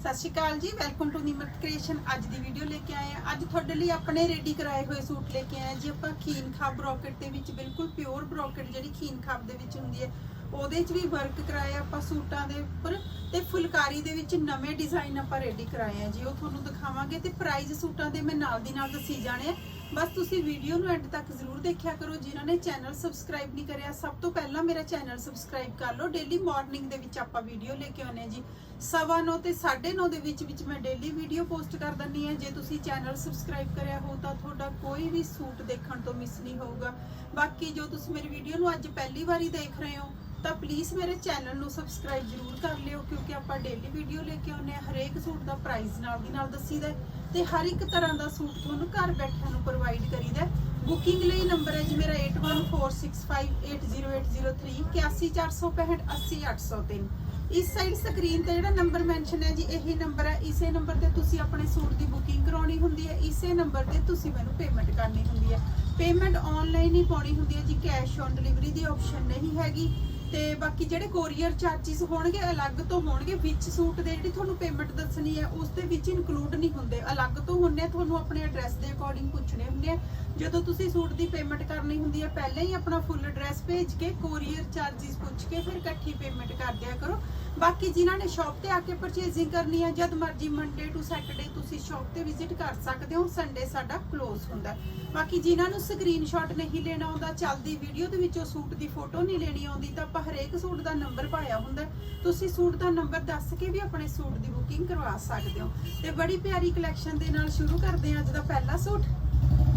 ਸਤਿ ਸ਼੍ਰੀ ਅਕਾਲ ਜੀ welcome to Nimrat creation ਅੱਜ ਦੀ ਵੀਡੀਓ ਲੈ ਕੇ ਆਏ ਆ ਅੱਜ ਤੁਹਾਡੇ ਲਈ ਆਪਣੇ ਰੈਡੀ ਕਰਾਏ ਹੋਏ ਸੂਟ ਲੈ ਕੇ ਆਏ ਜੀ ਆਪਾਂ ਖੀਨ ਖਾਬ ਬ੍ਰੋਕਟ ਦੇ ਵਿੱਚ ਬਿਲਕੁਲ ਪਿਓਰ ਬ੍ਰੋਕਟ ਜਿਹੜੀ ਖੀਨ ਖਾਬ ਦੇ ਵਿੱਚ ਹੁੰਦੀ ਹੈ, ਉਹਦੇ 'ਚ ਵੀ ਵਰਕ ਕਰਾਇਆ ਆਪਾਂ ਸੂਟਾਂ ਦੇ ਉੱਪਰ। ਤੇ ਫੁਲਕਾਰੀ ਦੇ ਵਿੱਚ ਨਵੇਂ ਡਿਜ਼ਾਈਨ ਆਪਾਂ ਰੈਡੀ ਕਰਾਏ ਆ ਜੀ। ਉਹ ਤੁਹਾਨੂੰ ਦਿਖਾਵਾਂਗੇ ਤੇ ਪ੍ਰਾਈਸ ਸੂਟਾਂ ਦੇ ਮੈਂ ਨਾਲ ਦੀ ਨਾਲ ਦੱਸੀ ਜਾਣੇ ਆ। ਬਸ ਤੁਸੀਂ ਵੀਡੀਓ ਨੂੰ ਐਂਡ ਤੱਕ ਜ਼ਰੂਰ ਦੇਖਿਆ ਕਰੋ, ਜਿਨ੍ਹਾਂ ਨੇ ਚੈਨਲ ਸਬਸਕ੍ਰਾਈਬ ਨਹੀਂ ਕਰਿਆ, ਸਭ ਤੋਂ ਪਹਿਲਾਂ ਮੇਰਾ ਚੈਨਲ ਸਬਸਕ੍ਰਾਈਬ ਕਰ ਲਓ। ਡੇਲੀ ਮਾਰਨਿੰਗ ਦੇ ਵਿੱਚ ਆਪਾਂ ਵੀਡੀਓ ਲੈ ਕੇ ਆਉਂਦੇ ਹਾਂ ਜੀ। ਸਵਾ ਨੌ ਤੇ 9:30 ਦੇ ਵਿੱਚ ਵਿੱਚ ਮੈਂ ਡੇਲੀ ਵੀਡੀਓ ਪੋਸਟ ਕਰ ਦਿੰਨੀ ਆ ਜੇ ਤੁਸੀਂ ਚੈਨਲ ਸਬਸਕ੍ਰਾਈਬ ਕਰਿਆ ਹੋ ਤਾਂ ਤੁਹਾਡਾ ਕੋਈ ਵੀ ਸੂਟ ਦੇਖਣ ਤੋਂ ਮਿਸ ਨਹੀਂ ਹੋਊਗਾ। ਬਾਕੀ ਜੋ ਤੁਸੀਂ ਮੇਰੀ ਵੀਡੀਓ ਨੂੰ ਅੱਜ ਪਹਿਲੀ ਵਾਰੀ ਦੇਖ ਰਹੇ ਹੋ, ਤਾਂ ਪਲੀਜ਼ ਮੇਰੇ ਚੈਨਲ ਨੂੰ ਸਬਸਕ੍ਰਾਈਬ ਜ਼ਰੂਰ ਕਰ ਲਿਓ, ਕਿਉਂਕਿ ਆਪਾਂ ਡੇਲੀ ਵੀਡੀਓ ਲੈ ਕੇ ਆਉਂਦੇ ਆ ਹਰੇਕ ਸੂਟ ਦਾ ਪ੍ਰਾਈਸ ਨਾਲ ਦੀ ਨਾਲ ਦੱਸੀਦਾ ਹੈ। ਤੇ ਹਰ ਇੱਕ ਤਰ੍ਹਾਂ ਦਾ ਸੂਟ ਤੁਹਾਨੂੰ ਘਰ ਬੈਠਿਆਂ ਨੂੰ ਪ੍ਰੋਵਾਈਡ ਕਰੀਦਾ ਬੁਕਿੰਗ ਲਈ ਨੰਬਰ ਹੈ ਜੀ ਮੇਰਾ 8146580803 81465 ਇਸ ਸਾਈਡ ਸਕਰੀਨ ਤੇ ਜਿਹੜਾ ਨੰਬਰ ਮੈਂਸ਼ਨ ਹੈ ਜੀ, ਇਹੀ ਨੰਬਰ ਹੈ। ਇਸੇ ਨੰਬਰ ਤੇ ਤੁਸੀਂ ਆਪਣੇ ਸੂਟ ਦੀ ਬੁਕਿੰਗ ਕਰਾਉਣੀ ਹੁੰਦੀ ਹੈ। ਇਸੇ ਨੰਬਰ ਤੇ ਤੁਸੀਂ ਮੈਨੂੰ ਪੇਮੈਂਟ ਕਰਨੀ ਹੁੰਦੀ ਹੈ। ਪੇਮੈਂਟ ਆਨਲਾਈਨ ਹੀ ਪਾਉਣੀ ਹੁੰਦੀ ਹੈ ਜੀ। ਕੈਸ਼ ਔਨ ਡਿਲੀਵਰੀ ਦੀ ਆਪਸ਼ਨ ਨਹੀਂ ਹੈਗੀ। ਤੇ ਬਾਕੀ ਜਿਹੜੇ ਕੋਰੀਅਰ ਚਾਰजेस ਹੋਣਗੇ, ਅਲੱਗ ਤੋਂ ਹੋਣਗੇ। ਵਿੱਚ ਸੂਟ ਦੇ ਜਿਹੜੀ ਤੁਹਾਨੂੰ ਪੇਮੈਂਟ ਦੱਸਣੀ ਹੈ, ਉਸ ਦੇ ਵਿੱਚ ਇਨਕਲੂਡ ਨਹੀਂ ਹੁੰਦੇ। ਅਲੱਗ ਤੋਂ ਹੁੰਨੇ ਤੁਹਾਨੂੰ ਆਪਣੇ ਐਡਰੈਸ ਦੇ ਅਕੋਰਡਿੰਗ ਪੁੱਛਣੇ ਹੁੰਦੇ ਆ। ਜਦੋਂ ਤੁਸੀਂ ਸੂਟ ਦੀ ਪੇਮੈਂਟ ਕਰਨੀ ਹੁੰਦੀ ਹੈ, ਪਹਿਲਾਂ ਹੀ ਆਪਣਾ ਫੁੱਲ ਐਡਰੈਸ ਭੇਜ ਕੇ ਕੋਰੀਅਰ ਚਾਰजेस ਪੁੱਛ ਕੇ ਫਿਰ ਇਕੱਠੀ ਪੇਮੈਂਟ ਕਰ ਦਿਆ ਕਰੋ। ਬਾਕੀ ਜਿਨ੍ਹਾਂ ਨੇ ਸ਼ਾਪ ਤੇ ਆ ਕੇ ਪਰਚੇਜ਼ਿੰਗ ਕਰਨੀ ਹੈ ਜਦ ਮਰਜ਼ੀ ਮੰਡੇ ਟੂ ਸੈਟਰਡੇ ਤੁਸੀਂ ਸ਼ਾਪ ਤੇ ਵਿਜ਼ਿਟ ਕਰ ਸਕਦੇ ਹੋ ਸੰਡੇ ਸਾਡਾ ਕਲੋਜ਼ ਹੁੰਦਾ। ਬਾਕੀ ਜਿਨ੍ਹਾਂ ਨੂੰ ਸਕਰੀਨਸ਼ਾਟ ਨਹੀਂ ਲੈਣਾ ਆਉਂਦਾ, ਚੱਲਦੀ ਵੀਡੀਓ ਦੇ ਵਿੱਚੋਂ ਸੂਟ ਦੀ ਫੋਟੋ ਨਹੀਂ ਲੈਣੀ ਆਉਂਦੀ, ਤਾਂ ਆਪਾਂ ਹਰੇਕ ਸੂਟ ਦਾ ਨੰਬਰ ਪਾਇਆ ਹੁੰਦਾ। ਤੁਸੀਂ ਸੂਟ ਦਾ ਨੰਬਰ ਦੱਸ ਕੇ ਵੀ ਆਪਣੇ ਸੂਟ ਦੀ ਬੁਕਿੰਗ ਕਰਵਾ ਸਕਦੇ ਹੋ। ਤੇ ਬੜੀ ਪਿਆਰੀ ਕਲੈਕਸ਼ਨ ਦੇ ਨਾਲ ਸ਼ੁਰੂ ਕਰਦੇ ਹਾਂ ਅੱਜ ਦਾ ਪਹਿਲਾ ਸੂਟ।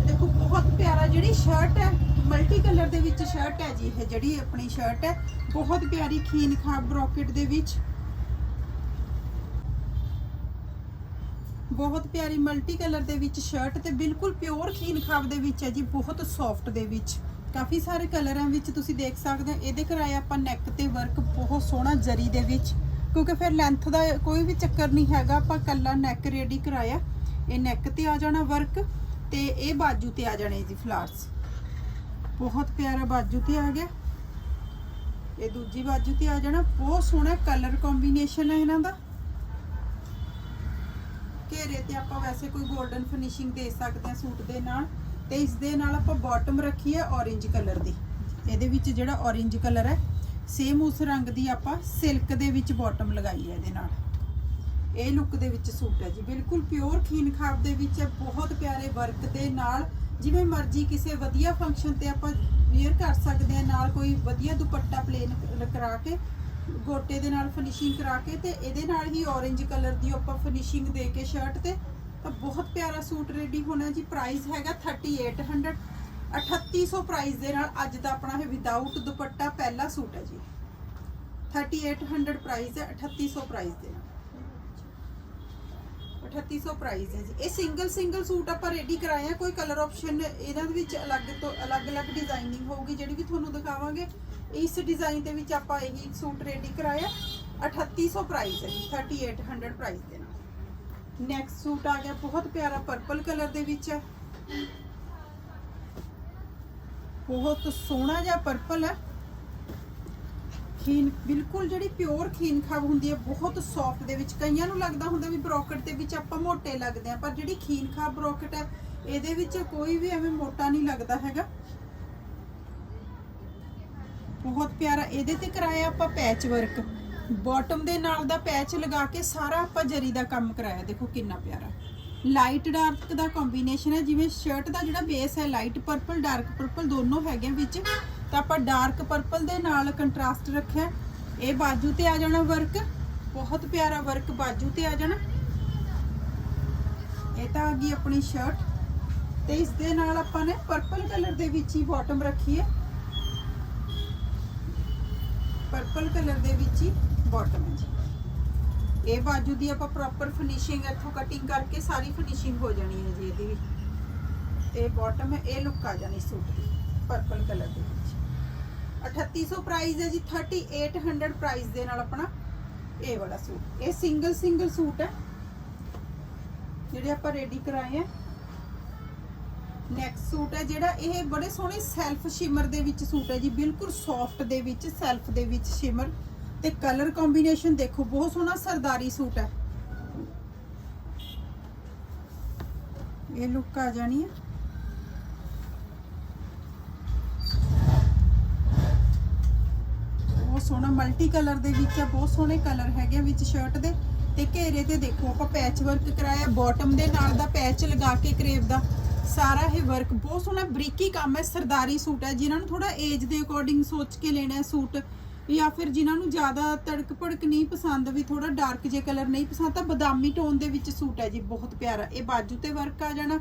ਦੇਖੋ, ਬਹੁਤ ਪਿਆਰਾ ਜਿਹੜੀ ਸ਼ਰਟ ਹੈ ਮਲਟੀ ਕਲਰ ਦੇ ਵਿੱਚ ਸ਼ਰਟ ਹੈ ਜੀ, ਇਹ ਜਿਹੜੀ ਆਪਣੀ ਸ਼ਰਟ ਹੈ। ਬਹੁਤ ਪਿਆਰੀ ਖੀਨ ਖਾਬ ਬ੍ਰੋਕਟ ਦੇ ਵਿੱਚ। ਬਹੁਤ ਪਿਆਰੀ ਮਲਟੀ ਕਲਰ ਦੇ ਵਿੱਚ ਸ਼ਰਟ ਤੇ ਬਿਲਕੁਲ ਪਿਓਰ ਖੀਨ ਖਾਬ ਦੇ ਵਿੱਚ ਹੈ ਜੀ, ਬਹੁਤ ਸੌਫਟ ਦੇ ਵਿੱਚ। ਕਾਫੀ ਸਾਰੇ ਕਲਰਾਂ ਵਿੱਚ ਤੁਸੀਂ ਦੇਖ ਸਕਦੇ ਹੋ, ਇਹਦੇ ਕਰਾਇਆ ਆਪਾਂ ਨੈਕ ਤੇ ਵਰਕ ਬਹੁਤ ਸੋਹਣਾ ਜਰੀ ਦੇ ਵਿੱਚ। ਕਿਉਂਕਿ ਫਿਰ ਲੈਂਥ ਦਾ ਕੋਈ ਵੀ ਚੱਕਰ ਨਹੀਂ ਹੈਗਾ, ਆਪਾਂ ਕੱਲਾ ਨੈਕ ਰੈਡੀ ਕਰਾਇਆ। ਇਹ ਨੈਕ ਤੇ ਆ ਜਾਣਾ ਵਰਕ ਤੇ ਇਹ ਬਾਜੂ ਤੇ ਆ ਜਾਣੇ ਜੀ ਫਲਾਰਸ ਬਹੁਤ ਪਿਆਰਾ ਬਾਜੂ ਤੇ ਆ ਗਿਆ। ਇਹ ਦੂਜੀ ਬਾਜੂ ਤੇ ਆ ਜਾਣਾ। ਬਹੁਤ ਸੋਹਣਾ ਕਲਰ ਕੰਬੀਨੇਸ਼ਨ ਹੈ ਇਹਨਾਂ ਦਾ। ਘੇਰੇ ਤੇ ਆਪਾਂ ਵੈਸੇ ਕੋਈ 골ਡਨ ਫਿਨਿਸ਼ਿੰਗ ਦੇ ਸਕਦੇ ਹਾਂ ਸੂਟ ਦੇ ਨਾਲ। ਤੇ ਇਸ ਦੇ ਨਾਲ ਆਪਾਂ ਬਾਟਮ ਰੱਖੀ ਹੈ orange ਕਲਰ ਦੀ। ਇਹਦੇ ਵਿੱਚ ਜਿਹੜਾ orange ਕਲਰ ਹੈ ਸੇਮ ਉਸ ਰੰਗ ਦੀ ਆਪਾਂ ਸਿਲਕ ਦੇ ਵਿੱਚ ਬਾਟਮ ਲਗਾਈ ਹੈ ਇਹਦੇ ਨਾਲ। ਇਹ ਲੁੱਕ ਦੇ ਵਿੱਚ ਸੂਟ ਹੈ ਜੀ। ਬਿਲਕੁਲ ਪਿਓਰ ਖੀਨ ਖਾਬ ਦੇ ਵਿੱਚ ਹੈ। ਬਹੁਤ ਪਿਆਰੇ ਵਰਕ ਦੇ ਨਾਲ ਜਿਵੇਂ ਮਰਜ਼ੀ ਕਿਸੇ ਵਧੀਆ ਫੰਕਸ਼ਨ ਤੇ ਆਪਾਂ ਵੇਅਰ ਕਰ ਸਕਦੇ ਹਾਂ, ਨਾਲ ਕੋਈ ਵਧੀਆ ਦੁਪੱਟਾ ਪਲੇਨ ਕਰਾ ਕੇ, ਗੋਟੇ ਦੇ ਨਾਲ ਫਿਨਿਸ਼ਿੰਗ ਕਰਾ ਕੇ ਤੇ ਇਹਦੇ ਨਾਲ ਹੀ orange ਕਲਰ ਦੀ ਆਪਾਂ ਫਿਨਿਸ਼ਿੰਗ ਦੇ ਕੇ ਸ਼ਰਟ ਤੇ ਤਾਂ ਬਹੁਤ ਪਿਆਰਾ ਸੂਟ ਰੈਡੀ ਹੋਣਾ ਜੀ। ਪ੍ਰਾਈਸ ਹੈਗਾ 3800 3800 ਪ੍ਰਾਈਸ ਦੇ ਨਾਲ ਅੱਜ ਦਾ ਆਪਣਾ ਇਹ ਵਿਦਆਊਟ ਦੁਪੱਟਾ ਪਹਿਲਾ ਸੂਟ ਹੈ ਜੀ। 3800 ਪ੍ਰਾਈਸ ਹੈ 3800 ਪ੍ਰਾਈਸ ਦੇ ਨਾਲ। 3800 ਪ੍ਰਾਈਸ ਹੈ ਜੀ। ਇਹ ਸਿੰਗਲ ਸਿੰਗਲ ਸੂਟ ਆਪਾਂ ਰੈਡੀ ਕਰਾਏ ਕੋਈ ਕਲਰ ਆਪਸ਼ਨ ਇਹਨਾਂ ਦੇ ਵਿੱਚ ਅਲੱਗ ਤੋਂ ਅਲੱਗ-ਅਲੱਗ ਡਿਜ਼ਾਈਨਿੰਗ ਹੋਊਗੀ, ਜਿਹੜੀ ਵੀ ਤੁਹਾਨੂੰ ਦਿਖਾਵਾਂਗੇ। ਇਸ ਡਿਜ਼ਾਈਨ ਦੇ ਵਿੱਚ ਆਪਾਂ ਇਹੀ ਸੂਟ ਰੈਡੀ ਕਰਾਇਆ। 3800 ਪ੍ਰਾਈਸ ਹੈ ਜੀ 3800 ਪ੍ਰਾਈਸ ਦੇ ਨਾਲ। ਨੈਕਸਟ ਸੂਟ ਆ ਗਿਆ, ਬਹੁਤ ਪਿਆਰਾ ਪਰਪਲ ਕਲਰ ਦੇ ਵਿੱਚ ਹੈ। ਬਹੁਤ ਸੋਹਣਾ ਜਿਹਾ ਪਰਪਲ ਹੈ। ਖੀਨ, ਬਿਲਕੁਲ ਜਿਹੜੀ ਪਿਓਰ ਖੀਨ ਖਾਬ ਹੁੰਦੀ ਹੈ, ਬਹੁਤ ਸੌਫਟ ਦੇ ਵਿੱਚ। ਕਈਆਂ ਨੂੰ ਲੱਗਦਾ ਹੁੰਦਾ ਵੀ ਬ੍ਰੋਕਟ ਦੇ ਵਿੱਚ ਆਪਾਂ ਮੋਟੇ ਲੱਗਦੇ ਆ ਪਰ ਜਿਹੜੀ ਖੀਨ ਖਾਬ ਬ੍ਰੋਕਟ ਹੈ, ਇਹਦੇ ਵਿੱਚ ਕੋਈ ਵੀ ਐਵੇਂ ਮੋਟਾ ਨਹੀਂ ਲੱਗਦਾ ਹੈਗਾ। ਬਹੁਤ ਪਿਆਰਾ, ਇਹਦੇ ਤੇ ਕਰਾਇਆ ਆਪਾਂ ਪੈਚ ਵਰਕ ਬਾਟਮ ਦੇ ਨਾਲ ਦਾ ਪੈਚ ਲਗਾ ਕੇ ਸਾਰਾ ਆਪਾਂ ਜਰੀ ਦਾ ਕੰਮ ਕਰਾਇਆ। ਦੇਖੋ ਕਿੰਨਾ ਪਿਆਰਾ। ਲਾਈਟ ਡਾਰਕ ਦਾ ਕੰਬੀਨੇਸ਼ਨ ਹੈ, ਜਿਵੇਂ ਸ਼ਰਟ ਦਾ ਜਿਹੜਾ ਬੇਸ ਹੈ ਲਾਈਟ ਪਰਪਲ ਡਾਰਕ ਪਰਪਲ ਦੋਨੋਂ ਹੈਗੇ ਵਿੱਚ। ਤਾਂ ਆਪਾਂ ਡਾਰਕ ਪਰਪਲ ਦੇ ਨਾਲ ਕੰਟਰਾਸਟ ਰੱਖਿਆ। ਇਹ ਬਾਜੂ ਤੇ ਆ ਜਾਣਾ ਵਰਕ ਬਹੁਤ ਪਿਆਰਾ ਵਰਕ ਬਾਜੂ ਤੇ ਆ ਜਾਣਾ। ਇਹ ਤਾਂ ਆ ਗਈ ਆਪਣੀ ਸ਼ਰਟ ਤੇ ਇਸ ਦੇ ਨਾਲ ਆਪਾਂ ਨੇ ਪਰਪਲ ਕਲਰ ਦੇ ਵਿੱਚ ਹੀ ਬਾਟਮ ਰੱਖੀ ਹੈ। ਪਰਪਲ ਕਲਰ ਦੇ ਵਿੱਚ ਹੀ ਬਾਟਮ ਹੈ ਜੀ। ਇਹ ਬਾਜੂ ਦੀ ਆਪਾਂ ਪ੍ਰੋਪਰ ਫਿਨਿਸ਼ਿੰਗ ਇੱਥੋਂ ਕਟਿੰਗ ਕਰਕੇ ਸਾਰੀ ਫਿਨਿਸ਼ਿੰਗ ਹੋ ਜਾਣੀ ਹੈ ਜੀ ਇਹਦੀ। ਵੀ ਇਹ ਬਾਟਮ ਹੈ ਇਹ ਲੁੱਕ ਆ ਜਾਣੀ ਸੂਟ ਦੀ ਪਰਪਲ ਕਲਰ ਦੇ। ਵਿੱਚ 3800 ਪ੍ਰਾਈਸ ਹੈ ਜੀ 3800 ਪ੍ਰਾਈਸ ਦੇ ਨਾਲ ਆਪਣਾ ਇਹ ਵਾਲਾ ਸੂਟ। ਇਹ ਸਿੰਗਲ ਸਿੰਗਲ ਸੂਟ ਹੈ। ਜਿਹੜੇ ਆਪਾਂ ਰੈਡੀ ਕਰਾਏ ਆ। ਨੈਕਸਟ ਸੂਟ ਹੈ ਜਿਹੜਾ ਇਹ ਬੜੇ ਸੋਹਣੇ ਸੈਲਫ ਸ਼ਿਮਰ ਦੇ ਵਿੱਚ ਸੂਟ ਹੈ ਜੀ, ਬਿਲਕੁਲ ਸੌਫਟ ਦੇ ਵਿੱਚ ਸੈਲਫ ਦੇ ਵਿੱਚ ਸ਼ਿਮਰ ਤੇ ਕਲਰ ਕੰਬੀਨੇਸ਼ਨ ਦੇਖੋ, ਬਹੁਤ ਸੋਹਣਾ ਸਰਦਾਰੀ ਸੂਟ ਹੈ। ਇਹ ਲੁੱਕ ਆ ਜਾਣੀ ਹੈ। ਸੋਹਣਾ ਮਲਟੀ ਕਲਰ ਦੇ ਵਿੱਚ ਆ, ਬਹੁਤ ਸੋਹਣੇ ਕਲਰ ਹੈਗੇ ਵਿੱਚ ਸ਼ਰਟ ਦੇ। ਤੇ ਘੇਰੇ ਤੇ ਦੇਖੋ, ਆਪਾਂ ਪੈਚ ਵਰਕ ਕਰਾਇਆ ਬਾਟਮ ਦੇ ਨਾਲ ਦਾ ਪੈਚ ਲਗਾ ਕੇ ਕਰੇਵ ਦਾ। ਸਾਰਾ ਇਹ ਵਰਕ ਬਹੁਤ ਸੋਹਣਾ ਬਰੀਕੀ ਕੰਮ ਹੈ, ਸਰਦਾਰੀ ਸੂਟ ਹੈ। ਜਿਨ੍ਹਾਂ ਨੂੰ ਥੋੜਾ ਏਜ ਦੇ ਅਕੋਰਡਿੰਗ ਸੋਚ ਕੇ ਲੈਣਾ ਹੈ ਸੂਟ, ਜਾਂ ਫਿਰ ਜਿਨ੍ਹਾਂ ਨੂੰ ਜ਼ਿਆਦਾ ਤੜਕ ਭੜਕ ਨਹੀਂ ਪਸੰਦ, ਵੀ ਥੋੜਾ ਡਾਰਕ ਜੇ ਕਲਰ ਨਹੀਂ ਪਸੰਦ, ਤਾਂ ਬਦਾਮੀ ਟੋਨ ਦੇ ਵਿੱਚ ਸੂਟ ਹੈ ਜੀ, ਬਹੁਤ ਪਿਆਰਾ। ਇਹ ਬਾਜੂ ਤੇ ਵਰਕ ਆ ਜਾਣਾ।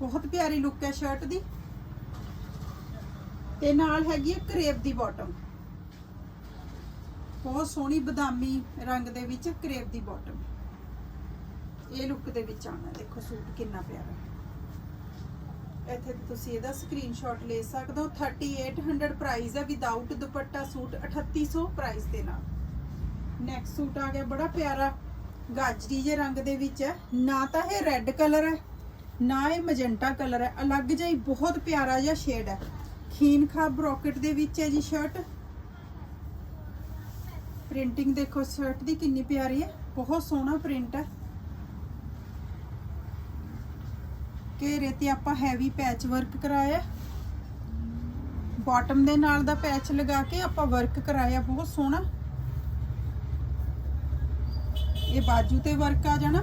ਬਹੁਤ ਪਿਆਰੀ ਲੁੱਕ ਹੈ ਸ਼ਰਟ ਦੀ। ਤੇ ਨਾਲ ਹੈਗੀ ਹੈ ਕਰੇਪ ਦੀ ਬਾਟਮ ਬਹੁਤ ਸੋਹਣੀ ਬਦਾਮੀ ਰੰਗ ਦੇ ਵਿੱਚ ਕਰੇਪ ਦੀ ਬਾਟਮ ਇਹ ਲੁੱਕ ਦੇ ਵਿੱਚ ਆਣਾ ਦੇਖੋ ਸੂਟ ਕਿੰਨਾ ਪਿਆਰਾ। ਇੱਥੇ ਤੁਸੀਂ ਇਹਦਾ ਸਕਰੀਨਸ਼ਾਟ ਲੈ ਸਕਦੇ ਹੋ। 3800 ਪ੍ਰਾਈਸ ਹੈ ਵਿਦਆਊਟ ਦੁਪੱਟਾ ਸੂਟ। 3800 ਪ੍ਰਾਈਸ ਦੇ ਨਾਲ। ਨੈਕਸਟ ਸੂਟ ਆ ਗਿਆ ਬੜਾ ਪਿਆਰਾ। ਗਾਜਰੀ ਜੇ ਰੰਗ ਦੇ ਵਿੱਚ ਹੈ। ਨਾ ਤਾਂ ਇਹ ਰੈੱਡ ਕਲਰ ਹੈ, ਨਾ ਇਹ ਮਜੈਂਟਾ ਕਲਰ ਹੈ। ਅਲੱਗ ਜਿਹਾ ਹੀ ਬਹੁਤ ਪਿਆਰਾ ਜਿਹਾ ਸ਼ੇਡ ਹੈ। ਖੀਨ ਖਾ ਬ੍ਰੋਕਟ ਦੇ ਵਿੱਚ ਹੈ ਜੀ ਸ਼ਰਟ ਪ੍ਰਿੰਟਿੰਗ ਦੇਖੋ ਸ਼ਰਟ ਦੀ ਕਿੰਨੀ ਪਿਆਰੀ ਹੈ। ਬਹੁਤ ਸੋਹਣਾ ਪ੍ਰਿੰਟ ਹੈ। ਘੇਰੇ ਤੇ ਆਪਾਂ ਹੈਵੀ ਪੈਚ ਵਰਕ ਕਰਾਇਆ। ਬਾਟਮ ਦੇ ਨਾਲ ਦਾ ਪੈਚ ਲਗਾ ਕੇ ਆਪਾਂ ਵਰਕ ਕਰਾਇਆ। ਬਹੁਤ ਸੋਹਣਾ। ਇਹ ਬਾਜੂ ਤੇ ਵਰਕ ਆ ਜਾਣਾ।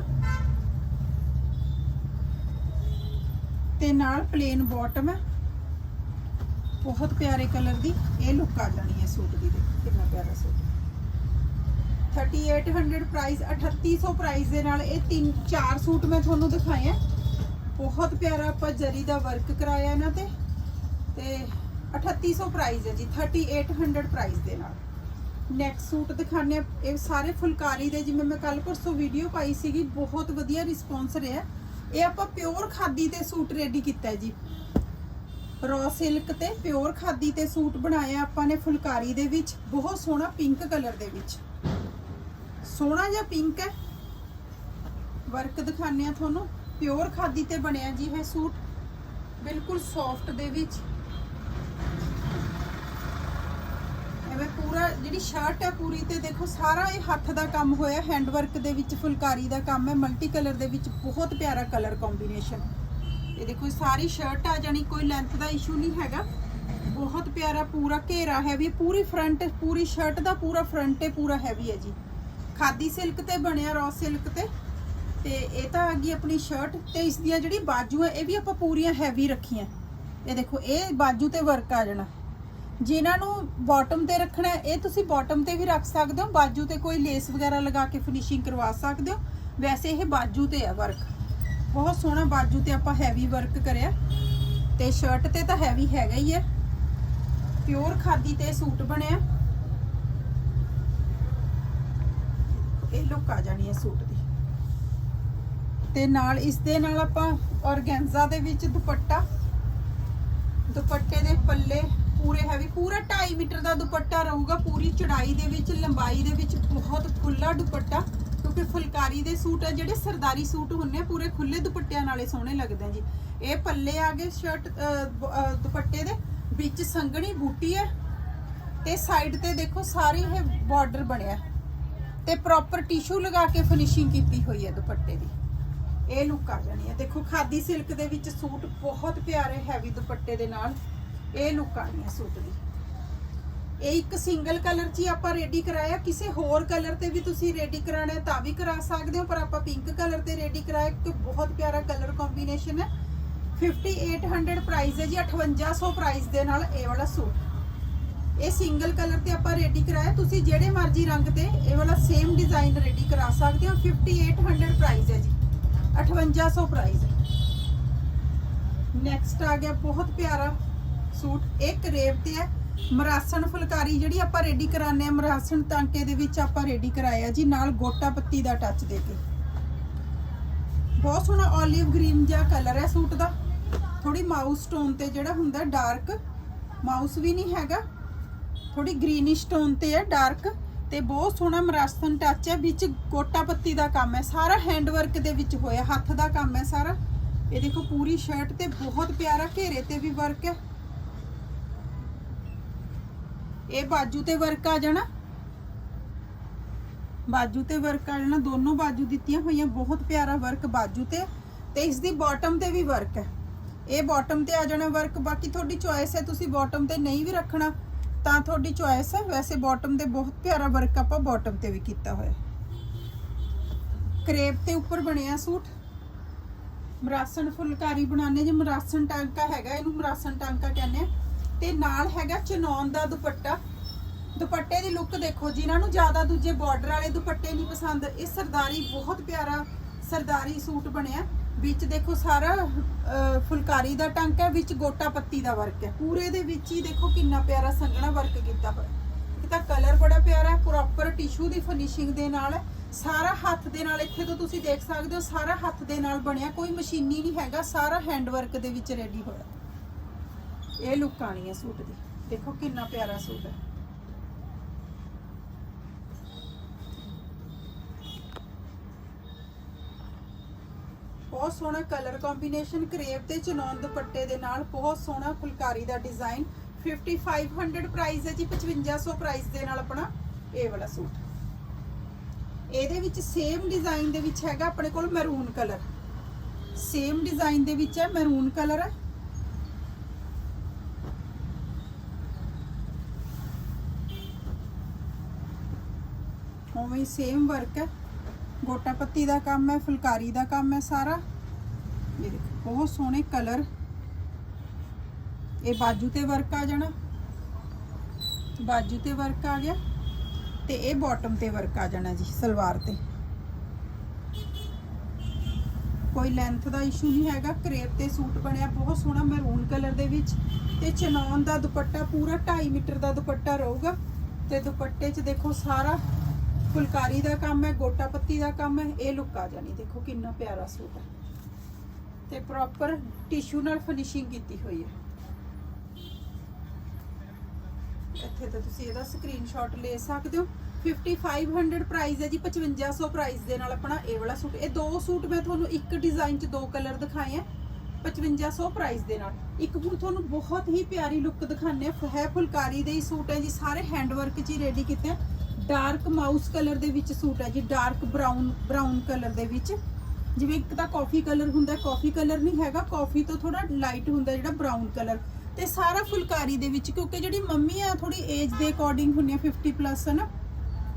ਤੇ ਨਾਲ ਪਲੇਨ ਬਾਟਮ ਹੈ। ਬਹੁਤ ਪਿਆਰੇ ਕਲਰ ਦੀ ਇਹ ਲੁੱਕ ਆ ਜਾਣੀ ਹੈ ਸੂਟ ਦੀ ਦੇਖੋ, ਕਿੰਨਾ ਪਿਆਰਾ ਸੂਟ 3800 ਪ੍ਰਾਈਸ 3800 ਪ੍ਰਾਈਸ ਦੇ ਨਾਲ ਇਹ ਤਿੰਨ, ਚਾਰ ਸੂਟ ਮੈਂ ਤੁਹਾਨੂੰ ਦਿਖਾਏ ਆ। ਬਹੁਤ ਪਿਆਰਾ ਆਪਾਂ ਜਰੀ ਦਾ ਵਰਕ ਕਰਾਇਆ ਇਹਨਾਂ ਤੇ ਤੇ 3800 ਪ੍ਰਾਈਸ ਹੈ ਜੀ 3800 ਪ੍ਰਾਈਸ ਦੇ ਨਾਲ। ਨੈਕਸਟ ਸੂਟ ਦਿਖਾਣੇ ਇਹ ਸਾਰੇ ਫੁਲਕਾਰੀ ਦੇ, ਜਿਵੇਂ ਮੈਂ ਕੱਲ ਪਰਸੋਂ ਵੀਡੀਓ ਪਾਈ ਸੀਗੀ, ਬਹੁਤ ਵਧੀਆ ਰਿਸਪੌਂਸ ਰਿਹਾ। ਇਹ ਆਪਾਂ ਪਿਓਰ ਖਾਦੀ ਤੇ ਸੂਟ ਰੈਡੀ ਕੀਤਾ ਜੀ। ਰॉ ਸਿਲਕ ਤੇ ਪਿਓਰ ਖਾਦੀ ਤੇ ਸੂਟ ਬਣਾਇਆ ਆਪਾਂ ਨੇ ਫੁਲਕਾਰੀ ਦੇ ਵਿੱਚ, ਬਹੁਤ ਸੋਹਣਾ ਪਿੰਕ ਕਲਰ ਦੇ ਵਿੱਚ। ਸੋਹਣਾ ਜਿਹਾ ਪਿੰਕ ਹੈ। ਵਰਕ ਦਿਖਾਣੇ ਆ ਤੁਹਾਨੂੰ। ਪਿਓਰ ਖਾਦੀ ਤੇ ਬਣਿਆ ਜੀ ਇਹ ਸੂਟ। ਬਿਲਕੁਲ ਸੌਫਟ ਦੇ ਵਿੱਚ। ਐਵੇਂ ਪੂਰਾ ਜਿਹੜੀ ਸ਼ਰਟ ਹੈ ਪੂਰੀ ਤੇ ਦੇਖੋ, ਸਾਰਾ ਇਹ ਹੱਥ ਦਾ ਕੰਮ ਹੋਇਆ ਹੈਂਡ ਵਰਕ ਦੇ ਵਿੱਚ, ਫੁਲਕਾਰੀ ਦਾ ਕੰਮ ਹੈ ਮਲਟੀ ਕਲਰ ਦੇ ਵਿੱਚ ਬਹੁਤ ਪਿਆਰਾ ਕਲਰ ਕੰਬੀਨੇਸ਼ਨ ਇਹ ਦੇਖੋ ਸਾਰੀ ਸ਼ਰਟ ਆ ਜਾਣੀ, ਕੋਈ ਲੈਂਥ ਦਾ ਇਸ਼ੂ ਨਹੀਂ ਹੈਗਾ। ਬਹੁਤ ਪਿਆਰਾ, ਪੂਰਾ ਘੇਰਾ ਹੈਵੀ ਪੂਰੀ ਫਰੰਟ ਪੂਰੀ ਸ਼ਰਟ ਦਾ ਪੂਰਾ ਫਰੰਟ ਹੈ ਪੂਰਾ ਹੈਵੀ ਹੈ ਜੀ। ਖਾਦੀ ਸਿਲਕ ਤੇ ਬਣਿਆ ਰॉ ਸਿਲਕ ਤੇ। ਤੇ ਇਹ ਤਾਂ ਆ ਗਈ ਆਪਣੀ ਸ਼ਰਟ ਤੇ ਇਸ ਦੀਆਂ ਜਿਹੜੀ ਬਾਜੂ ਹੈ ਇਹ ਵੀ ਆਪਾਂ ਪੂਰੀਆਂ ਹੈਵੀ ਰੱਖੀਆਂ। ਇਹ ਦੇਖੋ, ਇਹ ਬਾਜੂ ਤੇ ਵਰਕ ਆ ਜਾਣਾ। ਜਿਨ੍ਹਾਂ ਨੂੰ ਬਾਟਮ ਤੇ ਰੱਖਣਾ ਇਹ ਤੁਸੀਂ ਬਾਟਮ ਤੇ ਵੀ ਰੱਖ ਸਕਦੇ ਹੋ। ਬਾਜੂ ਤੇ ਕੋਈ ਲੇਸ ਵਗੈਰਾ ਲਗਾ ਕੇ ਫਿਨਿਸ਼ਿੰਗ ਕਰਵਾ ਸਕਦੇ ਹੋ। ਵੈਸੇ ਇਹ ਬਾਜੂ ਤੇ ਹੈ ਵਰਕ ਬਹੁਤ ਸੋਹਣਾ ਬਾਜੂ ਤੇ ਆਪਾਂ ਹੈਵੀ ਵਰਕ ਕਰਿਆ। ਤੇ ਸ਼ਰਟ ਤੇ ਤਾਂ ਹੈਵੀ ਹੈਗਾ ਹੀ ਹੈ। ਪਿਓਰ ਖਾਦੀ ਤੇ ਸੂਟ ਬਣਿਆ। ਇਹ ਲੁੱਕ ਆ ਜਾਣੀ ਹੈ ਸੂਟ ਦੀ। ਤੇ ਨਾਲ ਇਸ ਦੇ ਨਾਲ ਆਪਾਂ ਔਰਗੈਂਜ਼ਾ ਦੇ ਵਿੱਚ ਦੁਪੱਟਾ। ਦੁਪੱਟੇ ਦੇ ਪੱਲੇ ਪੂਰੇ ਹੈਵੀ ਪੂਰਾ 2.5 ਮੀਟਰ ਦਾ ਦੁਪੱਟਾ ਰਹੂਗਾ। ਪੂਰੀ ਚੜਾਈ ਦੇ ਵਿੱਚ, ਲੰਬਾਈ ਦੇ ਵਿੱਚ ਬਹੁਤ ਖੁੱਲਾ ਦੁਪੱਟਾ। ਕਿਉਂਕਿ ਫੁਲਕਾਰੀ ਦੇ ਸੂਟ ਆ, ਜਿਹੜੇ ਸਰਦਾਰੀ ਸੂਟ ਹੁੰਨੇ ਆ, ਪੂਰੇ ਖੁੱਲੇ ਦੁਪੱਟਿਆਂ ਨਾਲੇ ਸੋਹਣੇ ਲੱਗਦੇ ਆ ਜੀ। ਇਹ ਪੱਲੇ ਆ ਗਏ ਸ਼ਰਟ ਦੁਪੱਟੇ ਦੇ, ਵਿੱਚ ਸੰਘਣੀ ਬੂਟੀ ਹੈ ਤੇ ਸਾਈਡ ਤੇ ਦੇਖੋ ਸਾਰੀ ਇਹ ਬਾਰਡਰ ਬਣਿਆ। ਤੇ ਪ੍ਰੋਪਰ ਟਿਸ਼ੂ ਲਗਾ ਕੇ ਫਿਨਿਸ਼ਿੰਗ ਕੀਤੀ ਹੋਈ ਹੈ ਦੁਪੱਟੇ ਦੀ। ਇਹ ਲੁੱਕ ਆ ਜਾਣੀ ਹੈ ਦੇਖੋ ਖਾਦੀ ਸਿਲਕ ਦੇ ਵਿੱਚ ਸੂਟ ਬਹੁਤ ਪਿਆਰੇ ਹੈਵੀ ਦੁਪੱਟੇ ਦੇ ਨਾਲ। ਇਹ ਲੁੱਕ ਆਣੀ ਹੈ ਸੂਟ ਦੀ। ਇਹ ਇੱਕ ਸਿੰਗਲ ਕਲਰ 'ਚ ਹੀ ਆਪਾਂ ਰੈਡੀ ਕਰਾਇਆ। ਕਿਸੇ ਹੋਰ ਕਲਰ ਤੇ ਵੀ ਤੁਸੀਂ ਰੈਡੀ ਕਰਾਣਾ ਤਾਂ ਵੀ ਕਰਾ ਸਕਦੇ ਹੋ, ਪਰ ਆਪਾਂ ਪਿੰਕ ਕਲਰ ਤੇ ਰੈਡੀ ਕਰਾਇਆ ਕਿ ਬਹੁਤ ਪਿਆਰਾ ਕਲਰ ਕੰਬੀਨੇਸ਼ਨ ਹੈ। 5800 ਪ੍ਰਾਈਸ ਹੈ ਜੀ 5800 ਪ੍ਰਾਈਸ ਦੇ ਨਾਲ ਇਹ ਵਾਲਾ ਸੂਟ। ਇਹ ਸਿੰਗਲ ਕਲਰ ਤੇ ਆਪਾਂ ਰੈਡੀ ਕਰਾਇਆ। ਤੁਸੀਂ ਜਿਹੜੇ ਮਰਜ਼ੀ ਰੰਗ ਤੇ ਇਹ ਵਾਲਾ ਸੇਮ ਡਿਜ਼ਾਈਨ ਰੈਡੀ ਕਰਾ ਸਕਦੇ ਹੋ। 5800 ਪ੍ਰਾਈਸ ਹੈ ਜੀ 5800 ਪ੍ਰਾਈਸ ਹੈ। ਨੈਕਸਟ ਆ ਗਿਆ ਬਹੁਤ ਪਿਆਰਾ ਸੂਟ। ਇਹ ਕਰੇਬ ਤੇ ਹੈ। ਮਰਾਸਣ ਫੁਲਕਾਰੀ ਜਿਹੜੀ ਆਪਾਂ ਰੈਡੀ ਕਰਾਣੇ ਆ ਮਰਾਸਣ ਟਾਂਕੇ ਦੇ ਵਿੱਚ ਆਪਾਂ ਰੈਡੀ ਕਰਾਇਆ ਜੀ, ਨਾਲ ਗੋਟਾ ਪੱਤੀ ਦਾ ਟੱਚ ਦੇ ਕੇ। ਬਹੁਤ ਸੋਹਣਾ 올ਿਵ ਗ੍ਰੀਨ ਜਿਹਾ ਕਲਰ ਹੈ ਸੂਟ ਦਾ। ਥੋੜੀ ਮਾਊਸ ਟੋਨ ਤੇ ਜਿਹੜਾ ਹੁੰਦਾ ਡਾਰਕ ਮਾਊਸ ਵੀ ਨਹੀਂ ਹੈਗਾ। ਥੋੜੀ ਗ੍ਰੀਨਿਸ਼ ਟੋਨ ਤੇ ਹੈ ਡਾਰਕ ਤੇ ਬਹੁਤ ਸੋਹਣਾ ਮਰਾਸਣ ਟੱਚ ਹੈ, ਵਿੱਚ ਗੋਟਾ ਪੱਤੀ ਦਾ ਕੰਮ ਹੈ। ਸਾਰਾ ਹੈਂਡ ਵਰਕ ਦੇ ਵਿੱਚ ਹੋਇਆ, ਹੱਥ ਦਾ ਕੰਮ ਹੈ ਸਾਰਾ। ਇਹ ਦੇਖੋ ਪੂਰੀ ਸ਼ਰਟ ਤੇ ਬਹੁਤ ਪਿਆਰਾ ਘੇਰੇ ਤੇ ਵੀ ਵਰਕ ਹੈ। ਇਹ ਬਾਜੂ ਤੇ ਵਰਕ ਆ ਜਾਣਾ। ਬਾਜੂ ਤੇ ਵਰਕ ਆ ਜਾਣਾ, ਦੋਨੋਂ ਬਾਜੂ ਦਿੱਤੀਆਂ ਹੋਈਆਂ, ਬਹੁਤ ਪਿਆਰਾ ਵਰਕ ਬਾਜੂ ਤੇ। ਤੇ ਇਸ ਦੀ ਬਾਟਮ ਤੇ ਵੀ ਵਰਕ ਹੈ। ਇਹ ਬਾਟਮ ਤੇ ਆ ਜਾਣਾ ਵਰਕ, ਬਾਕੀ ਤੁਹਾਡੀ ਚੁਆਇਸ ਹੈ, ਤੁਸੀਂ ਬਾਟਮ ਤੇ ਨਹੀਂ ਵੀ ਰੱਖਣਾ, ਤਾਂ ਤੁਹਾਡੀ ਚੁਆਇਸ ਹੈ। ਵੈਸੇ ਬਾਟਮ ਤੇ ਬਹੁਤ ਪਿਆਰਾ ਵਰਕ ਆਪਾਂ ਬਾਟਮ ਤੇ ਵੀ ਕੀਤਾ ਹੋਇਆ ਕਰੇਪ ਤੇ ਉੱਪਰ ਬਣਿਆ ਸੂਟ। ਮਰਾਸਣ ਫੁਲਕਾਰੀ ਬਣਾਉਣੇ ਜੇ ਮਰਾਸਣ ਟਾਂਕਾ ਹੈਗਾ, ਇਹਨੂੰ ਮਰਾਸਣ ਟਾਂਕਾ ਕਹਿੰਦੇ ਆ ਤੇ ਨਾਲ ਹੈਗਾ ਚਨੌਨ ਦਾ ਦੁਪੱਟਾ। ਦੁਪੱਟੇ ਦੀ ਲੁੱਕ ਦੇਖੋ ਜਿਨ੍ਹਾਂ ਨੂੰ ਜ਼ਿਆਦਾ ਦੂਜੇ ਬਾਰਡਰ ਵਾਲੇ ਦੁਪੱਟੇ ਨਹੀਂ ਪਸੰਦ ਇਹ ਸਰਦਾਰੀ ਬਹੁਤ ਪਿਆਰਾ ਸਰਦਾਰੀ ਸੂਟ ਬਣਿਆ। ਵਿੱਚ ਦੇਖੋ ਸਾਰਾ ਫੁਲਕਾਰੀ ਦਾ ਟੰਕ ਹੈ, ਵਿੱਚ ਗੋਟਾ ਪੱਤੀ ਦਾ ਵਰਕ ਹੈ। ਪੂਰੇ ਦੇ ਵਿੱਚ ਹੀ ਦੇਖੋ ਕਿੰਨਾ ਪਿਆਰਾ ਸੰਘਣਾ ਵਰਕ ਕੀਤਾ ਹੋਇਆ। ਇੱਕ ਤਾਂ ਕਲਰ ਬੜਾ ਪਿਆਰਾ ਹੈ ਪ੍ਰੋਪਰ ਟਿਸ਼ੂ ਦੀ ਫਿਨਿਸ਼ਿੰਗ ਦੇ ਨਾਲ ਹੈ। ਸਾਰਾ ਹੱਥ ਦੇ ਨਾਲ ਇੱਥੇ ਤੋਂ ਤੁਸੀਂ ਦੇਖ ਸਕਦੇ ਹੋ ਸਾਰਾ ਹੱਥ ਦੇ ਨਾਲ ਬਣਿਆ। ਕੋਈ ਮਸ਼ੀਨੀ ਨਹੀਂ ਹੈਗਾ ਸਾਰਾ ਹੈਂਡ ਵਰਕ ਦੇ ਵਿੱਚ ਰੈਡੀ ਹੋਇਆ। ਇਹ ਲੁੱਕ ਆਣੀ ਹੈ ਸੂਟ ਦੀ। ਦੇਖੋ ਕਿੰਨਾ ਪਿਆਰਾ ਸੂਟ ਹੈ। ਬਹੁਤ ਸੋਹਣਾ ਕਲਰ ਕੰਬੀਨੇਸ਼ਨ ਕਰੇਪ ਤੇ ਚਨੌਨ ਦੁਪੱਟੇ ਦੇ ਨਾਲ ਬਹੁਤ ਸੋਹਣਾ ਫੁਲਕਾਰੀ ਦਾ ਡਿਜ਼ਾਈਨ 5500 ਪ੍ਰਾਈਸ ਹੈ ਜੀ 5500 ਪ੍ਰਾਈਸ ਦੇ ਨਾਲ ਆਪਣਾ ਇਹ ਵਾਲਾ ਸੂਟ ਇਹਦੇ ਵਿੱਚ ਸੇਮ ਡਿਜ਼ਾਈਨ ਦੇ ਵਿੱਚ ਹੈਗਾ ਆਪਣੇ ਕੋਲ ਮੈਰੂਨ ਕਲਰ ਸੇਮ ਡਿਜ਼ਾਈਨ ਦੇ ਵਿੱਚ ਹੈ ਮੈਰੂਨ ਕਲਰ ਹੈ ਉਵੇਂ ਹੀ ਸੇਮ ਵਰਕ ਹੈ। ਗੋਟਾ ਪੱਤੀ ਦਾ ਕੰਮ ਹੈ, ਫੁਲਕਾਰੀ ਦਾ ਕੰਮ ਹੈ ਸਾਰਾ। ਇਹ ਦੇਖੋ, ਬਹੁਤ ਸੋਹਣੇ ਕਲਰ ਇਹ ਬਾਜੂ ਤੇ ਵਰਕ ਆ ਜਾਣਾ। ਬਾਜੂ ਤੇ ਵਰਕ ਆ ਗਿਆ ਤੇ ਇਹ ਬਾਟਮ ਤੇ ਵਰਕ ਆ ਜਾਣਾ ਜੀ, ਸਲਵਾਰ ਤੇ। ਕੋਈ ਲੈਂਥ ਦਾ ਇਸ਼ੂ ਨਹੀਂ ਹੈਗਾ। ਕਰੇਪ ਤੇ ਸੂਟ ਬਣਿਆ, ਬਹੁਤ ਸੋਹਣਾ ਮੈਰੂਨ ਕਲਰ ਦੇ ਵਿੱਚ। ਤੇ ਚਨੌਨ ਦਾ ਦੁਪੱਟਾ ਪੂਰਾ 2.5 ਮੀਟਰ ਦਾ ਦੁਪੱਟਾ ਰਹੂਗਾ। ਤੇ ਦੁਪੱਟੇ 'ਚ ਦੇਖੋ ਸਾਰਾ ਫੁਲਕਾਰੀ ਦਾ ਕੰਮ ਹੈ, ਗੋਟਾ ਪੱਤੀ ਦਾ ਕੰਮ ਹੈ, ਇਹ ਲੁੱਕ ਆ ਜਾਣੀ। ਦੇਖੋ ਕਿੰਨਾ ਪਿਆਰਾ ਸੂਟ ਹੈ। ਤੇ ਪ੍ਰੋਪਰ ਟਿਸ਼ੂ ਨਾਲ ਫਿਨਿਸ਼ਿੰਗ ਕੀਤੀ ਹੋਈ ਹੈ। ਇੱਥੇ ਤਾਂ ਤੁਸੀਂ ਇਹਦਾ ਸਕਰੀਨਸ਼ਾਟ ਲੈ ਸਕਦੇ ਹੋ। 5500 ਪ੍ਰਾਈਸ ਹੈ ਜੀ 5500 ਪ੍ਰਾਈਸ ਦੇ ਨਾਲ ਆਪਣਾ ਇਹ ਵਾਲਾ ਸੂਟ। ਇਹ ਦੋ ਸੂਟ ਮੈਂ ਤੁਹਾਨੂੰ ਇੱਕ ਡਿਜ਼ਾਈਨ 'ਚ ਦੋ ਕਲਰ ਦਿਖਾਏ ਆ 5500 ਪ੍ਰਾਈਸ ਦੇ ਨਾਲ। ਇੱਕ ਹੁਣ ਤੁਹਾਨੂੰ ਬਹੁਤ ਹੀ ਪਿਆਰੀ ਲੁੱਕ ਦਿਖਾਣੇ ਆ ਹੈ ਫੁਲਕਾਰੀ ਦੇ ਹੀ ਸੂਟ ਹੈ ਜੀ, ਸਾਰੇ ਹੈਂਡਵਰਕ 'ਚ ਹੀ ਰੈਡੀ ਕੀਤੇ ਆ। ਡਾਰਕ ਮਾਊਸ ਕਲਰ ਦੇ ਵਿੱਚ ਸੂਟ ਹੈ ਜੀ, ਡਾਰਕ ਬਰਾਊਨ ਬਰਾਊਨ ਕਲਰ ਦੇ ਵਿੱਚ। ਜਿਵੇਂ ਇੱਕ ਤਾਂ ਕਾਫੀ ਕਲਰ ਹੁੰਦਾ ਕਾਫੀ ਕਲਰ ਨਹੀਂ ਹੈਗਾ ਕਾਫੀ ਤੋਂ ਥੋੜਾ ਲਾਈਟ ਹੁੰਦਾ ਜਿਹੜਾ ਬਰਾਊਨ ਕਲਰ। ਤੇ ਸਾਰਾ ਫੁਲਕਾਰੀ ਦੇ ਵਿੱਚ, ਕਿਉਂਕਿ ਜਿਹੜੀ ਮੰਮੀ ਆ ਥੋੜੀ ਏਜ ਦੇ ਅਕੋਰਡਿੰਗ ਹੁੰਦੀਆਂ 50 ਪਲੱਸ ਹੈ ਨਾ,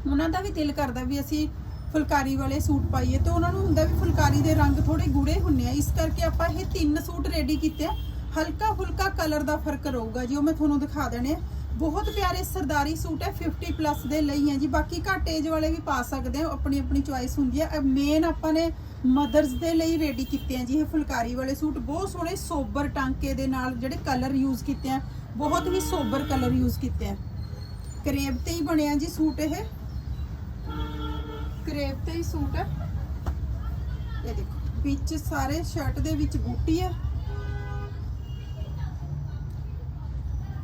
ਉਹਨਾਂ ਦਾ ਵੀ ਦਿਲ ਕਰਦਾ ਵੀ ਅਸੀਂ ਫੁਲਕਾਰੀ ਵਾਲੇ ਸੂਟ ਪਾਈਏ। ਤੇ ਉਹਨਾਂ ਨੂੰ ਹੁੰਦਾ ਵੀ ਫੁਲਕਾਰੀ ਦੇ ਰੰਗ ਥੋੜੇ ਗੂੜੇ ਹੁੰਨੇ ਆ। ਇਸ ਕਰਕੇ ਆਪਾਂ ਇਹ ਤਿੰਨ ਸੂਟ ਰੈਡੀ ਕੀਤੇ ਆ। ਹਲਕਾ ਫੁਲਕਾ ਕਲਰ ਦਾ ਫ਼ਰਕ ਰਹੂਗਾ ਜੀ, ਉਹ ਮੈਂ ਤੁਹਾਨੂੰ ਦਿਖਾ ਦੇਣੇ ਆ। ਬਹੁਤ ਪਿਆਰੇ ਸਰਦਾਰੀ ਸੂਟ ਹੈ 50 ਪਲੱਸ ਦੇ ਲਈ ਹੈ ਜੀ। ਬਾਕੀ ਘੱਟ ਏਜ ਵਾਲੇ ਵੀ ਪਾ ਸਕਦੇ ਆ ਆਪਣੀ ਆਪਣੀ ਚੁਆਇਸ ਹੁੰਦੀ ਹੈ। ਮੇਨ ਆਪਾਂ ਨੇ ਮਦਰਸ ਦੇ ਲਈ ਰੈਡੀ ਕੀਤੇ ਆ ਜੀ, ਇਹ ਫੁਲਕਾਰੀ ਵਾਲੇ ਸੂਟ। ਬਹੁਤ ਸੋਹਣੇ ਸੋਬਰ ਟਾਂਕੇ ਦੇ ਨਾਲ ਜਿਹੜੇ ਕਲਰ ਯੂਜ਼ ਕੀਤੇ ਆ, ਬਹੁਤ ਹੀ ਸੋਬਰ ਕਲਰ ਯੂਜ਼ ਕੀਤੇ ਆ। ਕਰੇਬ ਤੇ ਹੀ ਬਣਿਆ ਜੀ ਸੂਟ ਇਹ। ਕਰੇਬ ਤੇ ਹੀ ਸੂਟ ਹੈ। ਇਹ ਦੇਖੋ, ਵਿੱਚ ਸਾਰੇ ਸ਼ਰਟ ਦੇ ਵਿੱਚ ਬੂਟੀ ਹੈ।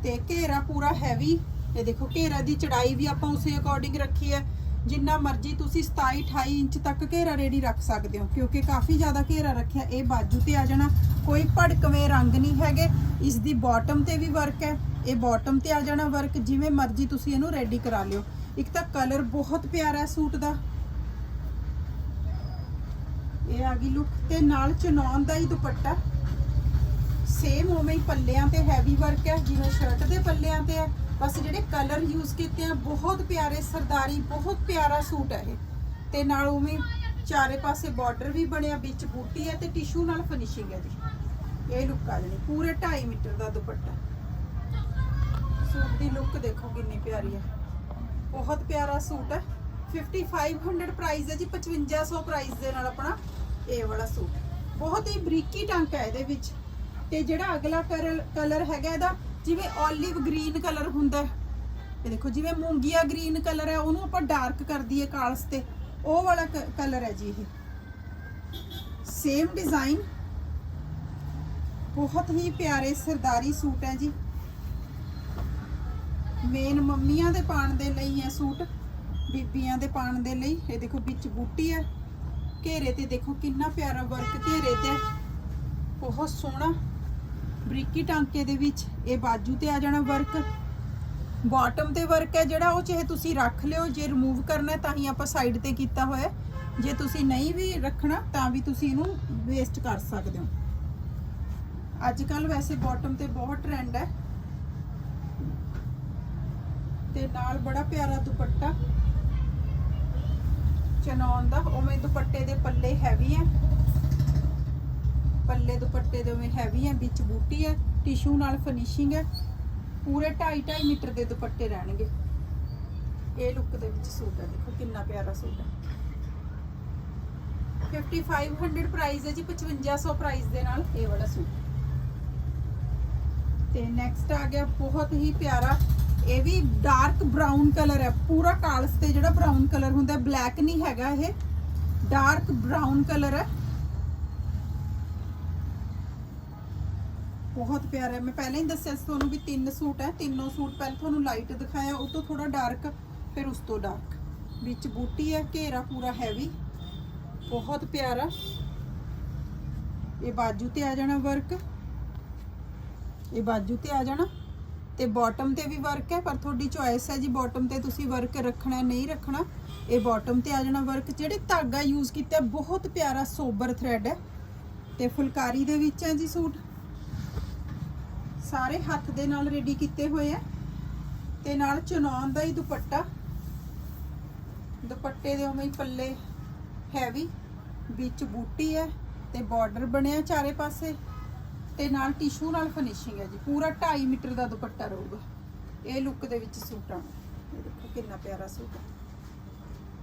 ਤੇ ਘੇਰਾ ਪੂਰਾ ਹੈਵੀ ਇਹ ਦੇਖੋ, ਘੇਰਾ ਦੀ ਚੜਾਈ ਵੀ ਆਪਾਂ ਉਸੇ ਅਕੋਰਡਿੰਗ ਰੱਖੀ ਹੈ। ਜਿੰਨਾ ਮਰਜ਼ੀ ਤੁਸੀਂ 27 28 ਇੰਚ ਤੱਕ ਘੇਰਾ ਰੈਡੀ ਰੱਖ ਸਕਦੇ ਹੋ, ਕਿਉਂਕਿ ਕਾਫੀ ਜ਼ਿਆਦਾ ਘੇਰਾ ਰੱਖਿਆ, ਇਹ ਬਾਜੂ ਤੇ ਆ ਜਾਣਾ। ਕੋਈ ਭੜਕਵੇਂ ਰੰਗ ਨਹੀਂ ਹੈਗੇ। ਇਸ ਦੀ ਬਾਟਮ ਤੇ ਵੀ ਵਰਕ ਹੈ। ਇਹ ਬਾਟਮ ਤੇ ਆ ਜਾਣਾ ਵਰਕ ਜਿਵੇਂ ਮਰਜ਼ੀ ਤੁਸੀਂ ਇਹਨੂੰ ਰੈਡੀ ਕਰਾ ਲਿਓ। ਇੱਕ ਤਾਂ ਕਲਰ ਬਹੁਤ ਪਿਆਰਾ ਹੈ ਸੂਟ ਦਾ। ਇਹ ਆ ਗਈ ਲੁੱਕ ਤੇ ਨਾਲ ਚਨੌਨ ਦਾ ਹੀ ਦੁਪੱਟਾ। ਸੇਮ ਉਵੇਂ ਹੀ ਪੱਲਿਆਂ ਤੇ ਹੈਵੀ ਵਰਕ ਹੈ, ਜਿਵੇਂ ਸ਼ਰਟ ਦੇ ਪੱਲਿਆਂ ਤੇ ਹੈ। ਬਸ ਜਿਹੜੇ ਕਲਰ ਯੂਜ਼ ਕੀਤੇ ਆ, ਬਹੁਤ ਪਿਆਰੇ ਸਰਦਾਰੀ, ਬਹੁਤ ਪਿਆਰਾ ਸੂਟ ਹੈ ਇਹ। ਤੇ ਨਾਲ ਉਵੇਂ ਚਾਰੇ ਪਾਸੇ ਬਾਰਡਰ ਵੀ ਬਣਿਆ, ਵਿੱਚ ਬੂਟੀ ਹੈ ਤੇ ਟਿਸ਼ੂ ਨਾਲ ਫਿਨਿਸ਼ਿੰਗ ਹੈ ਜੀ। ਇਹ ਲੁੱਕ ਆ ਜਣੀ ਪੂਰੇ 2.5 ਮੀਟਰ ਦਾ ਦੁਪੱਟਾ। ਸੂਟ ਦੀ ਲੁੱਕ ਦੇਖੋ ਕਿੰਨੀ ਪਿਆਰੀ ਹੈ। ਬਹੁਤ ਪਿਆਰਾ ਸੂਟ ਹੈ। 5500 ਪ੍ਰਾਈਸ ਹੈ ਜੀ 5500 ਪ੍ਰਾਈਸ ਦੇ ਨਾਲ ਆਪਣਾ ਇਹ ਵਾਲਾ ਸੂਟ। ਬਹੁਤ ਹੀ ਬਰੀਕੀ ਟਾਂਕਾ ਹੈ ਇਹਦੇ ਵਿੱਚ। ਤੇ ਜਿਹੜਾ ਅਗਲਾ ਕਲਰ ਹੈਗਾ ਇਹਦਾ, ਜਿਵੇਂ 올ਿਵ ਗ੍ਰੀਨ ਕਲਰ ਹੁੰਦਾ ਹੈ। ਇਹ ਦੇਖੋ, ਜਿਵੇਂ ਮੂੰਗੀਆ ਗ੍ਰੀਨ ਕਲਰ ਹੈ, ਉਹਨੂੰ ਆਪਾਂ ਡਾਰਕ ਕਰ ਦਈਏ ਕਾਲਸ ਤੇ। ਉਹ ਵਾਲਾ ਕਲਰ ਹੈ ਜੀ ਇਹ। ਸੇਮ ਡਿਜ਼ਾਈਨ ਬਹੁਤ ਹੀ ਪਿਆਰੇ ਸਰਦਾਰੀ ਸੂਟ ਹੈ ਜੀ। ਮੇਨ ਮੰਮੀਆਂ ਦੇ ਪਾਣ ਦੇ ਲਈ ਹੈ ਸੂਟ, ਬੀਬੀਆਂ ਦੇ ਪਾਣ ਦੇ ਲਈ। ਇਹ ਦੇਖੋ, ਵਿੱਚ ਬੂਟੀ ਹੈ। ਘੇਰੇ ਤੇ ਦੇਖੋ, ਕਿੰਨਾ ਪਿਆਰਾ ਵਰਕ ਘੇਰੇ ਤੇ ਬਹੁਤ ਸੋਹਣਾ। ਬਰੀਕੀ ਟਾਂਕੇ ਦੇ ਵਿੱਚ ਇਹ ਬਾਜੂ ਤੇ ਆ ਜਾਣਾ ਵਰਕ। ਬਾਟਮ ਤੇ ਵਰਕ ਹੈ ਜਿਹੜਾ, ਉਹ ਚਾਹੇ ਤੁਸੀਂ ਰੱਖ ਲਿਓ, ਜੇ ਰਿਮੂਵ ਕਰਨਾ ਤਾਂ ਹੀ ਆਪਾਂ ਸਾਈਡ ਤੇ ਕੀਤਾ ਹੋਇਆ ਜੇ ਤੁਸੀਂ ਨਹੀਂ ਵੀ ਰੱਖਣਾ, ਤਾਂ ਵੀ ਤੁਸੀਂ ਇਹਨੂੰ ਵੇਸਟ ਕਰ ਸਕਦੇ ਹੋ। ਅੱਜ ਕੱਲ ਵੈਸੇ ਬਾਟਮ ਤੇ ਬਹੁਤ ਟ੍ਰੈਂਡ ਹੈ। ਤੇ ਨਾਲ ਬੜਾ ਪਿਆਰਾ ਦੁਪੱਟਾ। ਚਨੌਨ ਦਾ ਉਵੇਂ ਦੁਪੱਟੇ ਦੇ ਪੱਲੇ ਹੈਵੀ ਹੈ। ਪੱਲੇ ਦੁਪੱਟੇ ਦੇ ਉਵੇਂ ਹੈਵੀ ਹੈ ਵਿੱਚ ਬੂਟੀ ਹੈ ਟਿਸ਼ੂ ਨਾਲ ਫਿਨਿਸ਼ਿੰਗ ਹੈ ਪੂਰੇ 2.5 2.5 ਮੀਟਰ ਦੇ ਦੁਪੱਟੇ ਰਹਿਣਗੇ। ਇਹ ਲੁੱਕ ਦੇ ਵਿੱਚ ਸੂਟ ਹੈ ਦੇਖੋ ਕਿੰਨਾ ਪਿਆਰਾ ਸੂਟ ਹੈ 5500 ਪ੍ਰਾਈਸ ਹੈ ਜੀ 5500 ਪ੍ਰਾਈਸ ਦੇ ਨਾਲ ਇਹ ਵਾਲਾ ਸੂਟ। ਤੇ ਨੈਕਸਟ ਆ ਗਿਆ ਬਹੁਤ ਹੀ ਪਿਆਰਾ, ਇਹ ਵੀ ਡਾਰਕ ਬ੍ਰਾਊਨ ਕਲਰ ਹੈ ਪੂਰਾ ਕਾਲਸ ਤੇ ਜਿਹੜਾ ਬ੍ਰਾਊਨ ਕਲਰ ਹੁੰਦਾ ਬਲੈਕ ਨਹੀਂ ਹੈਗਾ ਇਹ ਡਾਰਕ ਬ੍ਰਾਊਨ ਕਲਰ ਹੈ ਬਹੁਤ ਪਿਆਰਾ ਹੈ। ਮੈਂ ਪਹਿਲਾਂ ਹੀ ਦੱਸਿਆ ਸੀ ਤੁਹਾਨੂੰ ਵੀ ਤਿੰਨ ਸੂਟ ਹੈ। ਤਿੰਨੋਂ ਸੂਟ ਪਹਿਲਾਂ ਤੁਹਾਨੂੰ ਲਾਈਟ ਦਿਖਾਇਆ, ਉਹ ਤੋਂ ਥੋੜਾ ਡਾਰਕ ਫਿਰ ਉਸ ਤੋਂ ਡਾਰਕ ਵਿੱਚ ਬੂਟੀ ਹੈ, ਘੇਰਾ ਪੂਰਾ ਹੈਵੀ ਬਹੁਤ ਪਿਆਰਾ। ਇਹ ਬਾਜੂ ਤੇ ਆ ਜਾਣਾ ਵਰਕ ਇਹ ਬਾਜੂ ਤੇ ਆ ਜਾਣਾ। ਤੇ ਬਾਟਮ ਤੇ ਵੀ ਵਰਕ ਹੈ, ਪਰ ਤੁਹਾਡੀ ਚੋਇਸ ਹੈ ਜੀ ਬਾਟਮ ਤੇ ਤੁਸੀਂ ਵਰਕ ਰੱਖਣਾ, ਨਹੀਂ ਰੱਖਣਾ। ਇਹ ਬਾਟਮ ਤੇ ਆ ਜਾਣਾ ਵਰਕ ਜਿਹੜੇ ਧਾਗਾ ਯੂਜ਼ ਕੀਤਾ, ਬਹੁਤ ਪਿਆਰਾ ਸੋਬਰ ਥ੍ਰੈਡ ਹੈ। ਤੇ ਫੁਲਕਾਰੀ ਦੇ ਵਿੱਚ ਹੈ ਜੀ ਸੂਟ। ਸਾਰੇ ਹੱਥ ਦੇ ਨਾਲ ਰੈਡੀ ਕੀਤੇ ਹੋਏ ਆ। ਤੇ ਨਾਲ ਚੁਨਾਨ ਦਾ ਹੀ ਦੁਪੱਟਾ। ਦੁਪੱਟੇ ਦੇ ਉਵੇਂ ਹੀ ਪੱਲੇ ਹੈਵੀ ਵਿੱਚ ਬੂਟੀ ਹੈ ਤੇ ਬਾਰਡਰ ਬਣਿਆ ਚਾਰੇ ਪਾਸੇ। ਤੇ ਨਾਲ ਟਿਸ਼ੂ ਨਾਲ ਫਿਨਿਸ਼ਿੰਗ ਹੈ ਜੀ। ਪੂਰਾ 2.5 ਮੀਟਰ ਦਾ ਦੁਪੱਟਾ ਰਹੂਗਾ। ਇਹ ਲੁੱਕ ਦੇ ਵਿੱਚ ਸੂਟ ਆਣਾ ਦੇਖੋ ਕਿੰਨਾ ਪਿਆਰਾ ਸੂਟ ਹੈ।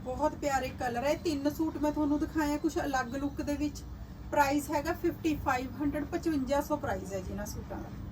ਬਹੁਤ ਪਿਆਰੇ ਕਲਰ ਹੈ। ਤਿੰਨ ਸੂਟ ਮੈਂ ਤੁਹਾਨੂੰ ਦਿਖਾਇਆ ਕੁਝ ਅਲੱਗ ਲੁੱਕ ਦੇ ਵਿੱਚ। ਪ੍ਰਾਈਸ ਹੈਗਾ 5500 5500 ਪ੍ਰਾਈਸ ਹੈ ਜੀ ਇਹਨਾਂ ਸੂਟਾਂ ਦਾ।